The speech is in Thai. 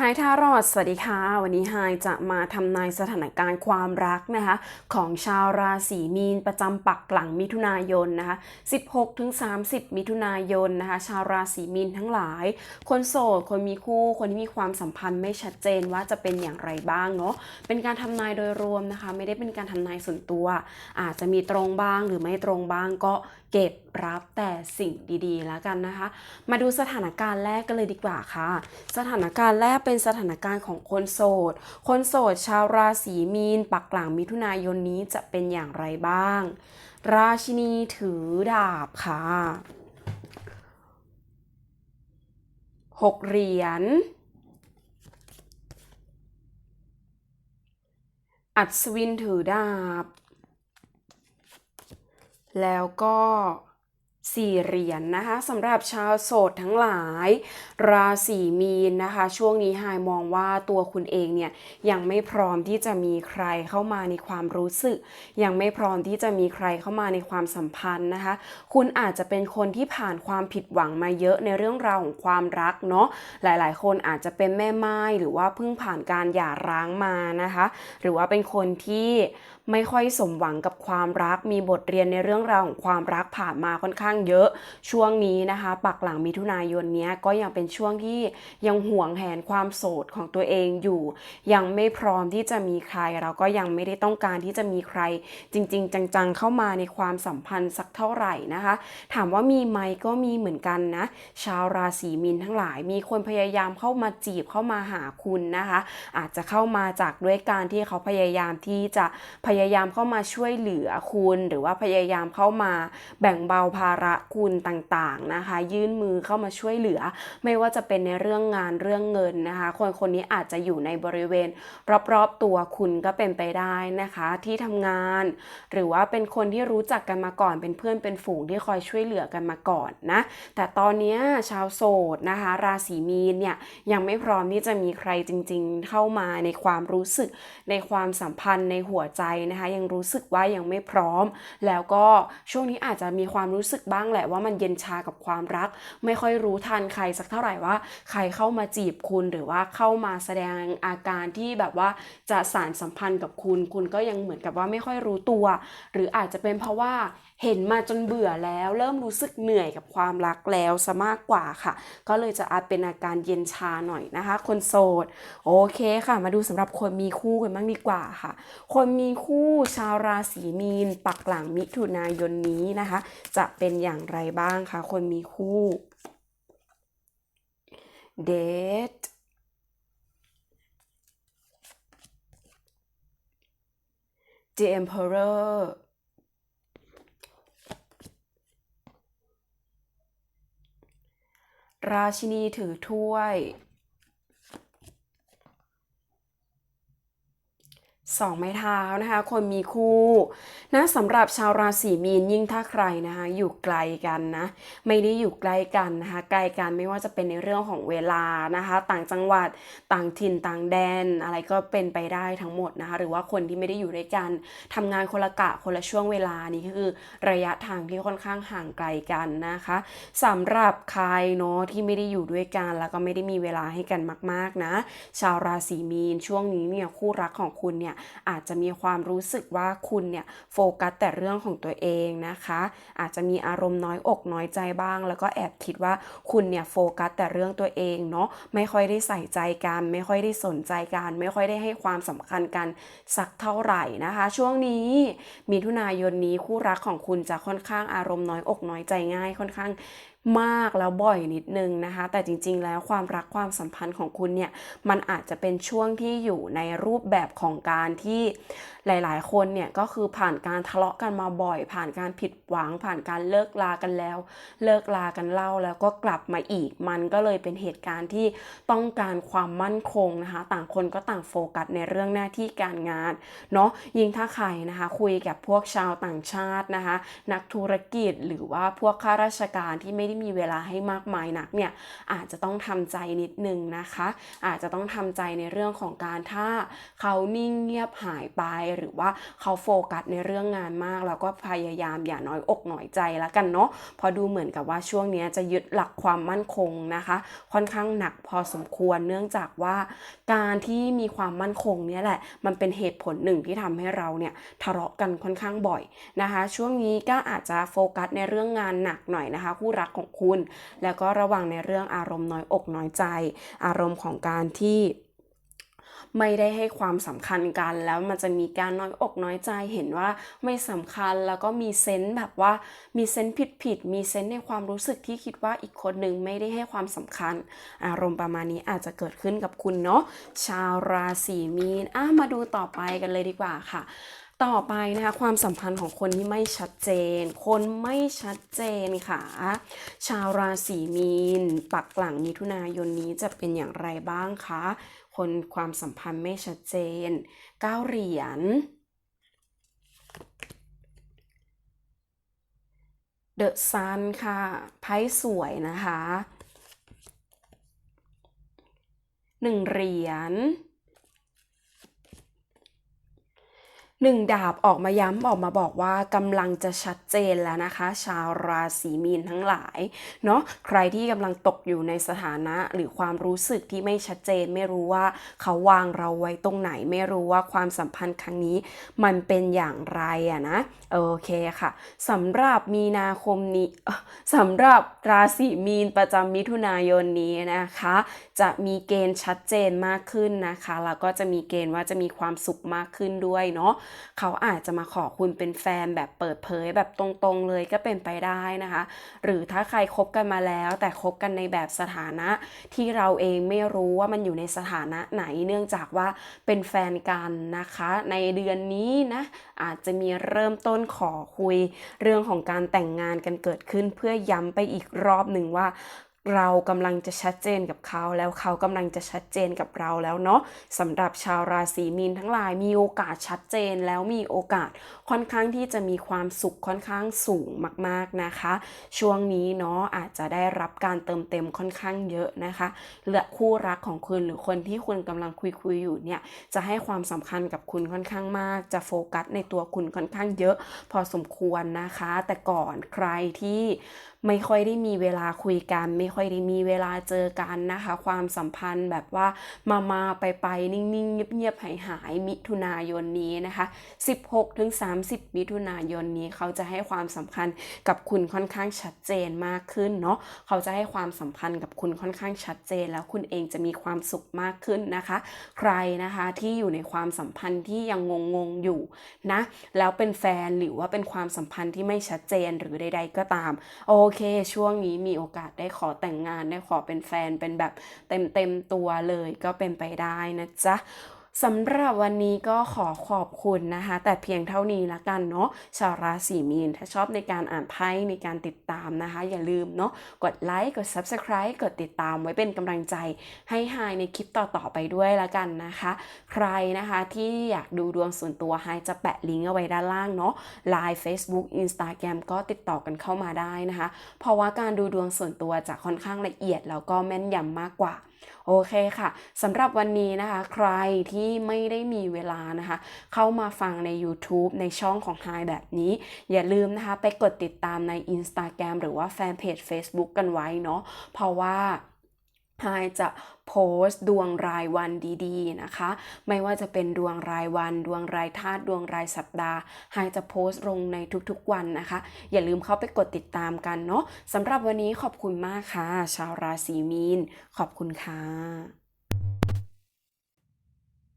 ไฮทารอดสวัสดีค่ะ วันนี้ไฮจะมาทำนายสถานการณ์ความรักนะคะ ของชาวราศีมีนประจำปักหลังมิถุนายนนะคะ 16-30 มิถุนายนนะคะ ชาวราศีมีนทั้งหลาย คนโสด คนมีคู่ คนที่มีความสัมพันธ์ไม่ชัดเจนว่าจะเป็นอย่างไรบ้างเนาะ เป็นการทำนายโดยรวมนะคะ ไม่ได้เป็นการทำนายส่วนตัว อาจจะมีตรงบ้างหรือไม่ตรงบ้างก็เก็บรับแต่สิ่งดีๆ แล้วกันนะคะ มาดูสถานการณ์แรกกันเลยดีกว่าค่ะ สถานการณ์แรกเป็นสถานการณ์ของคนโสด คนโสดชาวราศีมีน ปักหลังมิถุนายนนี้จะเป็นอย่างไรบ้าง ราชินีถือดาบค่ะหกเหรียญอัศวินถือดาบ แล้วก็สี่เหรียญนะคะสำหรับชาวโสดทั้งหลาย ราศีมีนนะคะ ช่วงนี้ไฮายมองว่าตัวคุณเองเนี่ยยังไม่พร้อมที่จะมีใครเข้ามาในความรู้สึก ยังไม่พร้อมที่จะมีใครเข้ามาในความสัมพันธ์นะคะ คุณอาจจะเป็นคนที่ผ่านความผิดหวังมาเยอะในเรื่องราวของความรักเนาะหลายๆ คนอาจจะเป็นแม่ไม้หรือว่าเพิ่งผ่านการหย่าร้างมานะคะ หรือว่าเป็นคนที่ ไม่ค่อยสมหวังกับความรัก มีบทเรียนในเรื่องราวของความรักผ่านมาค่อนข้างเยอะ ช่วงนี้นะคะ ปักหลังมิถุนายนเนี้ยก็ยังเป็นช่วงที่ยังห่วงแหนความโสดของตัวเองอยู่ ยังไม่พร้อมที่จะมีใครเราก็ยังไม่ได้ต้องการที่จะมีใคร จริง ๆ จังๆ เข้ามาในความสัมพันธ์สักเท่าไหร่นะคะ ถามว่ามีไหมก็มีเหมือนกันนะ ชาวราศีมีนทั้งหลาย มีคนพยายามเข้ามาจีบเข้ามาหาคุณนะคะ อาจจะเข้ามาจากด้วยการที่เขาพยายามที่จะพยยายามเข้ามาช่วยเหลือคุณ หรือว่าพยายามเข้ามาแบ่งเบาภาระคุณต่างๆนะคะ ยื่นมือเข้ามาช่วยเหลือ ไม่ว่าจะเป็นในเรื่องงานเรื่องเงินนะคะ คนคนนี้อาจจะอยู่ในบริเวณ รอบๆตัวคุณก็เป็นไปได้นะคะ ที่ทำงาน หรือว่าเป็นคนที่รู้จักกันมาก่อน เป็นเพื่อนเป็นฝูงที่คอยช่วยเหลือกันมาก่อนนะ แต่ตอนนี้ชาวโสดนะคะ ราศีมีนเนี่ยยังไม่พร้อมที่จะมีใครจริง ๆ เข้ามาในความรู้สึกในความสัมพันธ์ในหัวใจนะคะยังรู้สึกว่ายังไม่พร้อม แล้วก็ช่วงนี้อาจจะมีความรู้สึกบ้างแหละว่ามันเย็นชากับความรัก ไม่ค่อยรู้ทันใครสักเท่าไหร่ว่า ใครเข้ามาจีบคุณหรือว่าเข้ามาแสดงอาการที่แบบว่าจะสารสัมพันธ์กับคุณ คุณก็ยังเหมือนกับว่าไม่ค่อยรู้ตัว หรืออาจจะเป็นเพราะว่าเห็นมาจนเบื่อแล้ว เริ่มรู้สึกเหนื่อยกับความรักแล้วซะมากกว่าค่ะ ก็เลยจะอาจเป็นอาการเย็นชาหน่อยนะคะ คนโสด โอเคค่ะ มาดูสำหรับคนมีคู่กันบ้างดีกว่าค่ะ คนมีคู่ชาวราศีมีน ปักหลังมิถุนายนนี้นะคะ จะเป็นอย่างไรบ้างคะคนมีคู่เดท The Emperor ราชินีถือถ้วย สองไม้เท้านะคะ คนมีคู่นะสำหรับชาวราศีมีนยิ่งถ้าใครนะคะ อยู่ไกลกันนะ ไม่ได้อยู่ใกล้กันนะคะ ไกลกันไม่ว่าจะเป็นในเรื่องของเวลานะคะ ต่างจังหวัดต่างถิ่นต่างแดน อะไรก็เป็นไปได้ทั้งหมดนะคะ หรือว่าคนที่ไม่ได้อยู่ด้วยกันทำงานคนละกะคนละช่วงเวลานี่คือระยะทางที่ค่อนข้างห่างไกลกันนะคะสำหรับใครเนาะที่ไม่ได้อยู่ด้วยกันแล้วก็ไม่ได้มีเวลาให้กันมาก ๆนะ ชาวราศีมีนช่วงนี้เนี่ยคู่รักของคุณเนี่ยอาจจะมีความรู้สึกว่าคุณเนี่ยโฟกัสแต่เรื่องของตัวเองนะคะ อาจจะมีอารมณ์น้อยอกน้อยใจบ้าง แล้วก็แอบคิดว่าคุณเนี่ยโฟกัสแต่เรื่องตัวเองเนาะไม่ค่อยได้ใส่ใจกัน ไม่ค่อยได้สนใจกัน ไม่ค่อยได้ให้ความสำคัญกันสักเท่าไหร่นะคะ ช่วงนี้มีถุนายนนี้คู่รักของคุณจะค่อนข้างอารมณ์น้อยอกน้อยใจง่ายค่อนข้าง มากแล้วบ่อยนิดนึงนะคะ แต่จริง ๆ แล้วความรักความสัมพันธ์ของคุณเนี่ยมันอาจจะเป็นช่วงที่อยู่ในรูปแบบของการที่หลาย ๆ คนเนี่ยก็คือผ่านการทะเลาะกันมาบ่อย ผ่านการผิดหวัง ผ่านการเลิกลากันแล้ว เลิกลากันเล่าแล้วก็กลับมาอีก มันก็เลยเป็นเหตุการณ์ที่ต้องการความมั่นคงนะคะ ต่างคนก็ต่างโฟกัสในเรื่องหน้าที่การงานเนาะยิ่งถ้าใครนะคะ คุยกับพวกชาวต่างชาตินะคะ นักธุรกิจหรือว่าพวกข้าราชการที่ไม่ได้มีเวลาให้มากมายนักเนี่ยอาจจะต้องทำใจนิดนึงนะคะ อาจจะต้องทำใจในเรื่องของการถ้าเขานิ่งเงียบหายไปหรือว่าเขาโฟกัสในเรื่องงานมาก แล้วก็พยายามอย่าน้อยอกหน่อยใจแล้วกันเนาะเพอดูเหมือนกับว่าช่วงนี้จะยึดหลักความมั่นคงนะคะ ค่อนข้างหนักพอสมควรเนื่องจากว่าการที่มีความมั่นคงเนี่ยแหละ มันเป็นเหตุผลหนึ่งที่ทำให้เราเนี่ยทะเลาะกันค่อนข้างบ่อยนะคะ ช่วงนี้ก็อาจจะโฟกัสในเรื่องงานหนักหน่อยนะคะ คู่รักของคุณ แล้วก็ระวังในเรื่องอารมณ์น้อยอกน้อยใจ อารมณ์ของการที่ไม่ได้ให้ความสำคัญกันแล้วมันจะมีการน้อยอกน้อยใจเห็นว่าไม่สำคัญแล้วก็มีเซนส์แบบว่ามีเซนส์ผิดผิดมีเซนส์ในความรู้สึกที่คิดว่าอีกคนหนึ่งไม่ได้ให้ความสำคัญ อารมณ์ประมาณนี้อาจจะเกิดขึ้นกับคุณเนาะชาวราศีมีนอะมาดูต่อไปกันเลยดีกว่าค่ะ ต่อไปนะคะความสัมพันธ์ของคนที่ไม่ชัดเจน คนไม่ชัดเจนค่ะ ชาวราศีมีน ปักหลังมิถุนายนนี้จะเป็นอย่างไรบ้างคะ คนความสัมพันธ์ไม่ชัดเจนเก้าเหรียญ เดอะซันค่ะไพ่สวยนะคะหนึ่งเหรียญ หนึ่งดาบออกมาย้ำออกมาบอกว่ากำลังจะชัดเจนแล้วนะคะ ชาวราศีมีนทั้งหลายเนาะใครที่กำลังตกอยู่ในสถานะหรือความรู้สึกที่ไม่ชัดเจน ไม่รู้ว่าเขาวางเราไว้ตรงไหน ไม่รู้ว่าความสัมพันธ์ครั้งนี้ มันเป็นอย่างไรอะนะโอเคค่ะสำหรับมีนาคมนี้สำหรับราศีมีนประจำมิถุนายนนี้นะคะ จะมีเกณฑ์ชัดเจนมากขึ้นนะคะแล้วก็จะมีเกณฑ์ว่าจะมีความสุขมากขึ้นด้วยเนาะเขาอาจจะมาขอคุณเป็นแฟนแบบเปิดเผยแบบตรงๆเลยก็เป็นไปได้นะคะ หรือถ้าใครคบกันมาแล้ว แต่คบกันในแบบสถานะที่เราเองไม่รู้ว่ามันอยู่ในสถานะไหนเนื่องจากว่าเป็นแฟนกันนะคะ ในเดือนนี้นะอาจจะมีเริ่มต้นขอคุย เรื่องของการแต่งงานกันเกิดขึ้นเพื่อย้ำไปอีกรอบหนึ่งว่า เรากำลังจะชัดเจนกับเขาแล้วเขากำลังจะชัดเจนกับเราแล้วเนาะสำหรับชาวราศีมีนทั้งหลายมีโอกาสชัดเจนแล้วมีโอกาสค่อนข้างที่จะมีความสุขค่อนข้างสูงมากๆนะคะ ช่วงนี้เนาะอาจจะได้รับการเติมเต็มค่อนข้างเยอะนะคะและคู่รักของคุณหรือคนที่คุณกำลังคุยคุยอยู่เนี่ยจะให้ความสำคัญกับคุณค่อนข้างมาก จะโฟกัสในตัวคุณค่อนข้างเยอะ พอสมควรนะคะ แต่ก่อนใครที่ไม่ค่อยได้มีเวลาคุยกันไม่ค่อยได้มีเวลาเจอกันนะคะ ความสัมพันธ์แบบว่ามามาไปไปนิ่งๆ เงียบๆหายหายมิถุนายนนี้นะคะ 16ถึง30 มิถุนายนนี้เขาจะให้ความสำคัญกับคุณค่อนข้างชัดเจนมากขึ้นเนาะเขาจะให้ความสัมพันธ์กับคุณค่อนข้างชัดเจน แล้วคุณเองจะมีความสุขมากขึ้นนะคะ ใครนะคะที่อยู่ในความสัมพันธ์ที่ยังงงๆอยู่นะแล้วเป็นแฟนหรือว่าเป็นความสัมพันธ์ที่ไม่ชัดเจนหรือใด ๆ ก็ตาม โอเค ช่วงนี้มีโอกาสได้ขอแต่งงานได้ขอเป็นแฟนเป็นแบบเต็มเต็มตัวเลยก็เป็นไปได้นะจ๊ะ สำหรับวันนี้ก็ขอขอบคุณนะคะ แต่เพียงเท่านี้ละกันเนาะชาวราศีมีนถ้าชอบในการอ่านไพ่ในการติดตามนะคะ อย่าลืมเนาะกดไลค์กด Subscribe กดติดตามไว้เป็นกำลังใจให้ไฮในคลิปต่อๆไปด้วยละกันนะคะ ใครนะคะที่อยากดูดวงส่วนตัวไฮจะแปะลิงก์เอาไว้ด้านล่างเนาะ Line Facebook Instagram ก็ติดต่อกันเข้ามาได้นะคะ เพราะว่าการดูดวงส่วนตัวจะค่อนข้างละเอียดแล้วก็แม่นยำมากกว่า โอเคค่ะสำหรับวันนี้นะคะ ใครที่ไม่ได้มีเวลานะคะ เข้ามาฟังใน YouTube ในช่องของ Hi แบบนี้ อย่าลืมนะคะ ไปกดติดตามใน Instagram หรือว่าแฟนเพจ Facebook กันไว้เนาะเพราะว่า ไฮจะโพสต์ดวงรายวันดีๆนะคะ ไม่ว่าจะเป็นดวงรายวัน ดวงรายธาตุดวงรายสัปดาห์ไฮจะโพสต์ลงในทุกๆวันนะคะ อย่าลืมเข้าไปกดติดตามกันเนาะสำหรับวันนี้ขอบคุณมากค่ะ ชาวราศีมีน ขอบคุณค่ะ